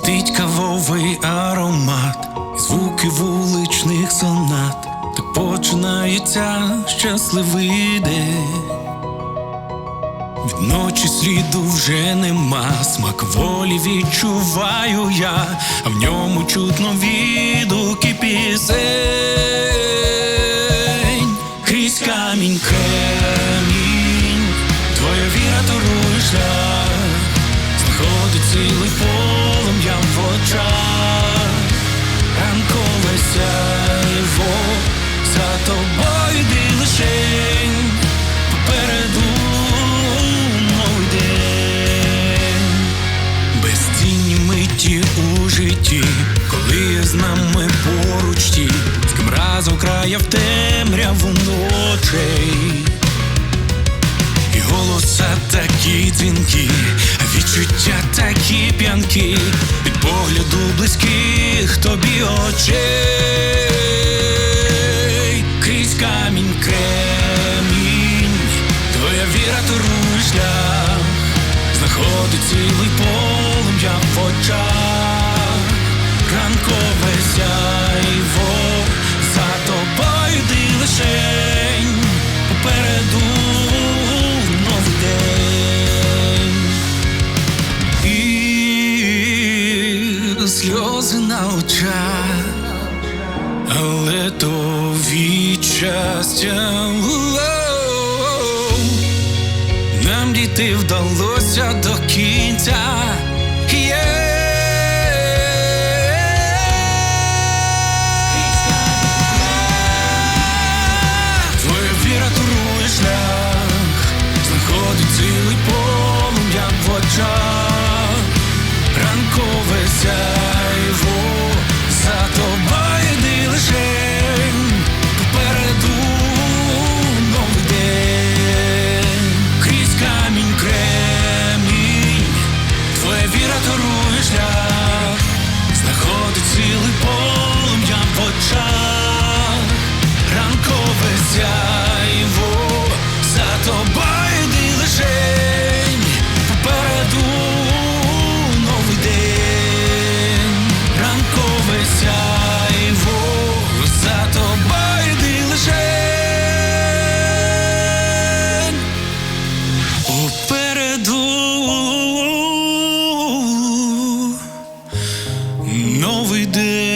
Летить кавовий аромат, звуки вуличних сонат. Так починається щасливий день. Від ночі сліду вже нема, смак волі відчуваю я, а в ньому чутно відгуки пісень. Житті, коли з нами поруч ті, з ким разом края в темряву ночей. І голоса такі дзвінки, відчуття такі п'янки, від погляду близьких тобі очей, крізь камінь кремінь, твоя віра торує шлях, знаходить цілий полум'я в очах, ранкове сяйво, за тобою йди лишень, попереду новий день. І сльози на очах, але то від щастя. Нам дійти вдалося до кінця. Твоя сяйво, за новий день.